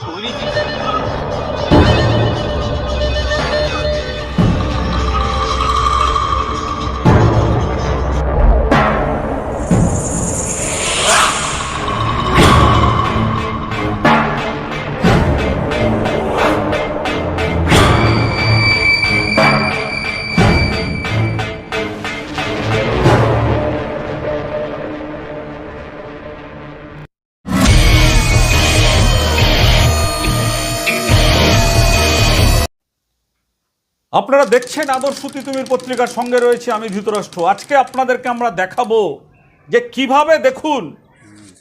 ছবি নিচ্ছিস আপনারা দেখছেন আদর্শ তিতুমির পত্রিকার সঙ্গে রয়েছে আমি ধৃতরাষ্ট্র। আজকে আপনাদেরকে আমরা দেখাবো যে কীভাবে দেখুন,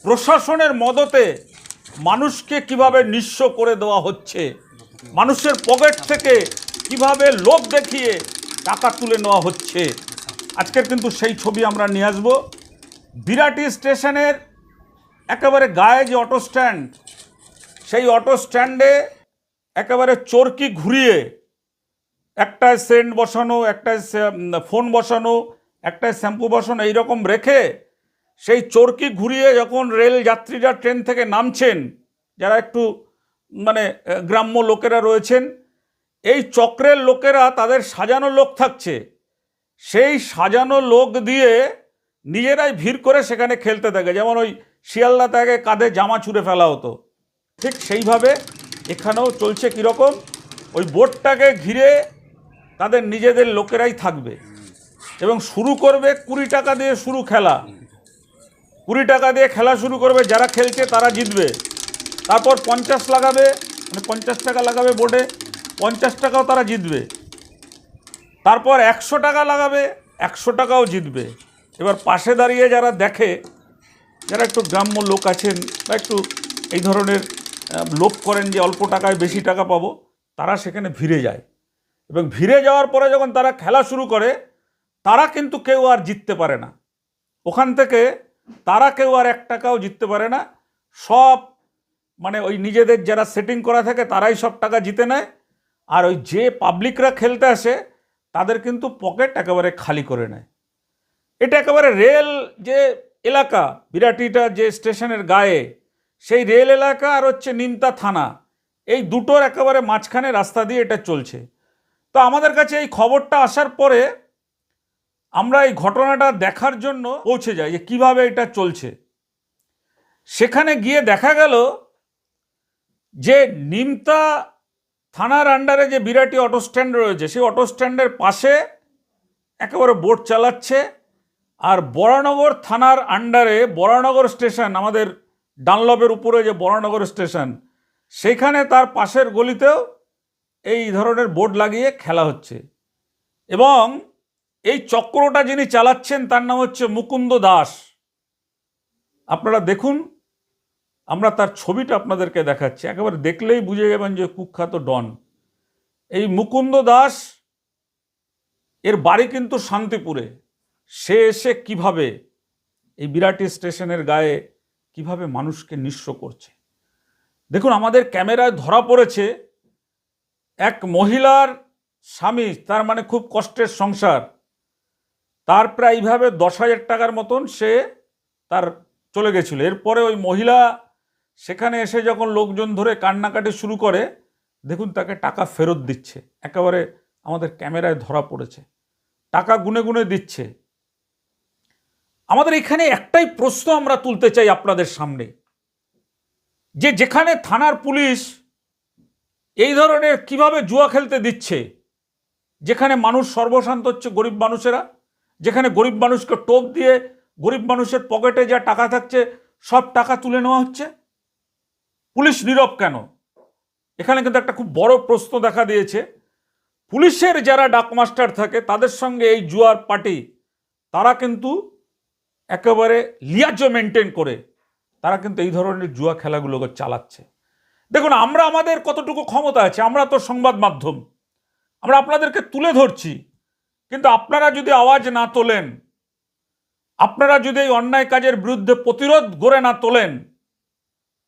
প্রশাসনের মদতে মানুষকে কীভাবে নিঃস্ব করে দেওয়া হচ্ছে, মানুষের পকেট থেকে কীভাবে লোভ দেখিয়ে টাকা তুলে নেওয়া হচ্ছে। আজকের কিন্তু সেই ছবি আমরা নিয়ে আসব। বিরাটি স্টেশনের একেবারে গায়ে যে অটো স্ট্যান্ড, সেই অটো স্ট্যান্ডে একেবারে চরকি ঘুরিয়ে একটায় সেন্ট বসানো, একটায় ফোন বসানো, একটায় শ্যাম্পু বসানো, এইরকম রেখে সেই চরকি ঘুরিয়ে যখন রেল যাত্রীরা ট্রেন থেকে নামছেন, যারা একটু মানে গ্রাম্য লোকেরা রয়েছেন, এই চক্রের লোকেরা তাদের সাজানো লোক থাকছে। সেই সাজানো লোক দিয়ে নিজেরাই ভিড় করে সেখানে খেলতে থাকে। যেমন ওই শিয়ালদা থেকে কাঁধে জামা ছুঁড়ে ফেলা হতো। ঠিক সেইভাবে এখানেও চলছে কীরকম? ওই বোর্ডটাকে ঘিরে তাদের নিজেদের লোকেরাই থাকবে। এবং শুরু করবে কুড়ি টাকা দিয়ে শুরু খেলা। কুড়ি টাকা দিয়ে খেলা শুরু করবে, যারা খেলছে তারা জিতবে। তারপর পঞ্চাশ লাগাবে মানে পঞ্চাশ টাকা লাগাবে বোর্ডে, পঞ্চাশ টাকাও তারা জিতবে। তারপর একশো টাকা লাগাবে, একশো টাকাও জিতবে। এবার পাশে দাঁড়িয়ে যারা দেখে, যারা একটু গ্রাম্য লোক আছেন বা একটু এই ধরনের লোভ করেন যে অল্প টাকায় বেশি টাকা পাবো, তারা সেখানে ভিড়ে যায়। এবং ভিড়ে যাওয়ার পরে যখন তারা খেলা শুরু করে, তারা কিন্তু কেউ আর জিততে পারে না। ওখান থেকে তারা কেউ আর এক টাকাও জিততে পারে না। সব মানে ওই নিজেদের যারা সেটিং করা থাকে, তারাই সব টাকা জিতে নেয়। আর ওই যে পাবলিকরা খেলতে আসে, তাদের কিন্তু পকেট একেবারে খালি করে নেয়। এটা একেবারে রেল যে এলাকা, বিরাটিটা যে স্টেশনের গায়ে, সেই রেল এলাকা আর হচ্ছে নিমতা থানা, এই দুটোর একেবারে মাঝখানে রাস্তা দিয়ে এটা চলছে। তো আমাদের কাছে এই খবরটা আসার পরে আমরা এই ঘটনাটা দেখার জন্য পৌঁছে যাই যে কীভাবে এটা চলছে। সেখানে গিয়ে দেখা গেল যে নিমতা থানার আন্ডারে যে বিরাটি অটো স্ট্যান্ড রয়েছে, সেই অটো স্ট্যান্ডের পাশে একেবারে বোট চালাচ্ছে আর বরানগর থানার আন্ডারে বরানগর স্টেশন, আমাদের ডানলবের উপরে যে বরানগর স্টেশন সেখানে তার পাশের গলিতেও এই ধরনের বোর্ড লাগিয়ে খেলা হচ্ছে। এবং এই চক্রটা যিনি চালাচ্ছেন, তার নাম হচ্ছে মুকুন্দ দাস। আপনারা দেখুন, আমরা তার ছবিটা আপনাদেরকে দেখাচ্ছি। একেবারে দেখলেই বুঝে যাবেন যে কুখ্যাত ডন। এই মুকুন্দ দাস, এর বাড়ি কিন্তু শান্তিপুরে। সে এসে কীভাবে এই বিরাটি স্টেশনের গায়ে কীভাবে মানুষকে নিঃস্ব করছে। দেখুন, আমাদের ক্যামেরায় ধরা পড়েছে এক মহিলার স্বামী, তার মানে খুব কষ্টের সংসার, তার প্রায় এইভাবে দশ হাজার টাকার মতন সে তার চলে গেছিল। এরপরে ওই মহিলা সেখানে এসে যখন লোকজন ধরে কান্নাকাটি শুরু করে, দেখুন তাকে টাকা ফেরত দিচ্ছে। একেবারে আমাদের ক্যামেরায় ধরা পড়েছে। টাকা গুনে গুনে দিচ্ছে। আমাদের এখানে একটাই প্রশ্ন আমরা তুলতে চাই আপনাদের সামনে। যে যেখানে থানার পুলিশ এই ধরনের কীভাবে জুয়া খেলতে দিচ্ছে? যেখানে মানুষ সর্বশান্ত হচ্ছে গরিব মানুষেরা, যেখানে গরিব মানুষকে টোপ দিয়ে গরিব মানুষের পকেটে যা টাকা থাকছে, সব টাকা তুলে নেওয়া হচ্ছে? পুলিশ নীরব কেন? এখানে কিন্তু একটা খুব বড় প্রশ্ন দেখা দিয়েছে। পুলিশের যারা ডাকমাস্টার থাকে, তাদের সঙ্গে এই জুয়ার পার্টি, তারা কিন্তু একেবারে লিয়াজো মেনটেন করে। তারা কিন্তু এই ধরনের জুয়া খেলাগুলোকে চালাচ্ছে। দেখুন, আমরা আমাদের কতটুকু ক্ষমতা আছে, আমরা তো সংবাদ মাধ্যম। আমরা আপনাদেরকে তুলে ধরছি, কিন্তু আপনারা যদি আওয়াজ না তোলেন, আপনারা যদি এই অন্যায় কাজের বিরুদ্ধে প্রতিরোধ গড়ে না তোলেন,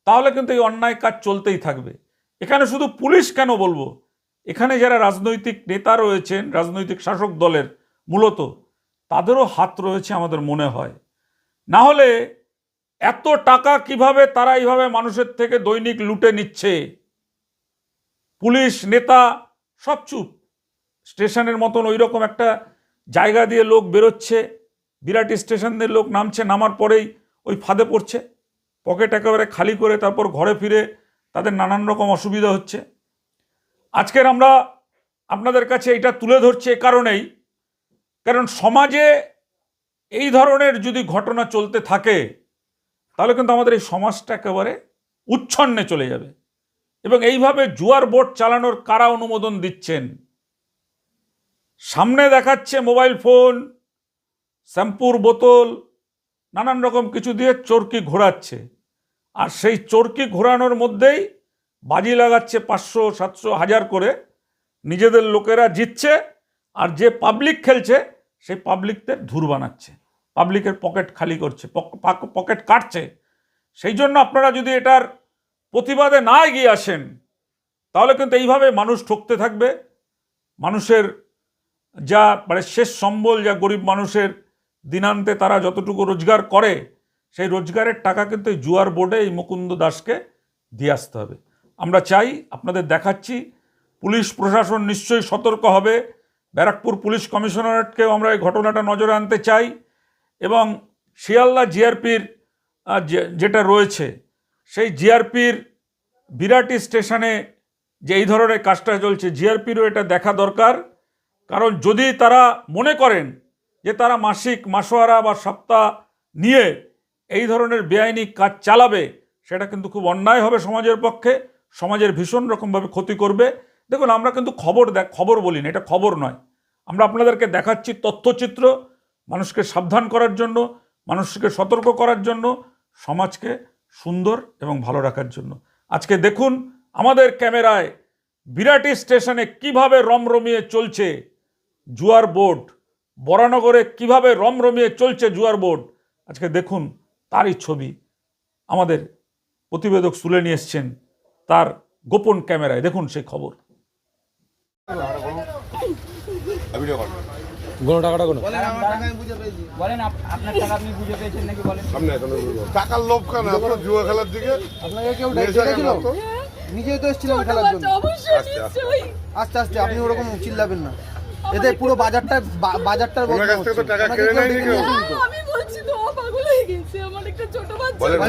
তাহলে কিন্তু এই অন্যায় কাজ চলতেই থাকবে। এখানে শুধু পুলিশ কেন বলব? এখানে যারা রাজনৈতিক নেতা রয়েছেন, রাজনৈতিক শাসক দলের মূলত, তাদেরও হাত রয়েছে আমাদের মনে হয়। না হলে এত টাকা কীভাবে তারা এইভাবে মানুষের থেকে দৈনিক লুটে নিচ্ছে? পুলিশ, নেতা, সব চুপ। স্টেশনের মতন ওই রকম একটা জায়গা দিয়ে লোক বেরোচ্ছে। বিরাট স্টেশন দিয়ে লোক নামছে, নামার পরেই ওই ফাঁদে পড়ছে। পকেট একেবারে খালি করে তারপর ঘরে ফিরে তাদের নানান রকম অসুবিধা হচ্ছে। আজকের আমরা আপনাদের কাছে এটা তুলে ধরছি এ কারণেই। কারণ সমাজে এই ধরনের যদি ঘটনা চলতে থাকে তাহলে কিন্তু আমাদের এই সমাজটা একেবারে উচ্ছন্নে চলে যাবে। এবং এইভাবে জুয়ার বোট চালানোর কারা অনুমোদন দিচ্ছেন? সামনে দেখাচ্ছে মোবাইল ফোন, শ্যাম্পুর বোতল, নানান রকম কিছু দিয়ে চরকি ঘোরাচ্ছে। আর সেই চরকি ঘোরানোর মধ্যেই বাজি লাগাচ্ছে পাঁচশো, সাতশো, হাজার করে নিজেদের লোকেরা জিতছে, আর যে পাবলিক খেলছে, সেই পাবলিকদের ধুর বানাচ্ছে। পাবলিকের পকেট খালি করছে, পক- পাক- পকেট কাটছে। সেই জন্য আপনারা যদি এটার প্রতিবাদে না এগিয়ে আসেন, তাহলে কিন্তু এইভাবে মানুষ ঠকতে থাকবে। মানুষের যা মানে শেষ সম্বল যা গরিব মানুষের দিনান্তে তারা যতটুকু রোজগার করে, সেই রোজগারের টাকা কিন্তু এই জুয়ার বোর্ডে এই মুকুন্দ দাসকে দিয়ে আসতে হবে। আমরা চাই, আপনাদের দেখাচ্ছি, পুলিশ প্রশাসন নিশ্চয়ই সতর্ক হবে। ব্যারাকপুর পুলিশ কমিশনারেটকেও আমরা এই ঘটনাটা নজরে আনতে চাই। এবং শিয়ালদা জিআরপির যেটা রয়েছে, সেই জিআরপির বিরাটি স্টেশনে যে এই ধরনের কাজটা চলছে, জিআরপিরও এটা দেখা দরকার। কারণ যদি তারা মনে করেন যে তারা মাসিক, মাসোয়ারা বা সপ্তাহ নিয়ে এই ধরনের বেআইনি কাজ চালাবে, সেটা কিন্তু খুব অন্যায় হবে সমাজের পক্ষে। সমাজের ভীষণ রকমভাবে ক্ষতি করবে। দেখুন, আমরা কিন্তু খবর দেখ, খবর বলি না, এটা খবর নয়। আমরা আপনাদেরকে দেখাচ্ছি তথ্যচিত্র। মানুষকে সাবধান করার জন্য, মানুষকে সতর্ক করার জন্য, সমাজকে সুন্দর এবং ভালো রাখার জন্য। আজকে দেখুন আমাদের ক্যামেরায় বিরাটি স্টেশনে কীভাবে রমরমিয়ে চলছে জুয়ার বোর্ড বরানগরে কীভাবে রমরমিয়ে চলছে জুয়ার বোর্ড আজকে দেখুন তারই ছবি আমাদের প্রতিবেদক তুলে নিয়ে এসছেন তার গোপন ক্যামেরায়। দেখুন সেই খবর। ভিডিও কল কোনো টাকাটা কোনো? বলেন আপনার টাকা আপনি বুঝে পেয়েছেন নাকি বলেন? টাকার লোভ কেন? জুয়া খেলার দিকে আপনাকে কেউ ডেকেছিল নিজেই তো এসেছিলাম খেলার জন্য। আস্তে, আস্তে। আপনি ওরকম চিল্লাবেন না। এতে পুরো বাজারটা বাজারটার। টাকা কেড়ে নেয়নি কেউ। আমি বলছি তো পাগল হয়ে গেছে আমার একটা ছোট বাচ্চা। বলেন,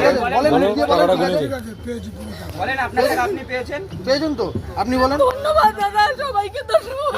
বলেন, আপনি পেয়েছেন? তো। আপনি বলেন। ধন্যবাদ দাদা সবাইকে ধন্যবাদ।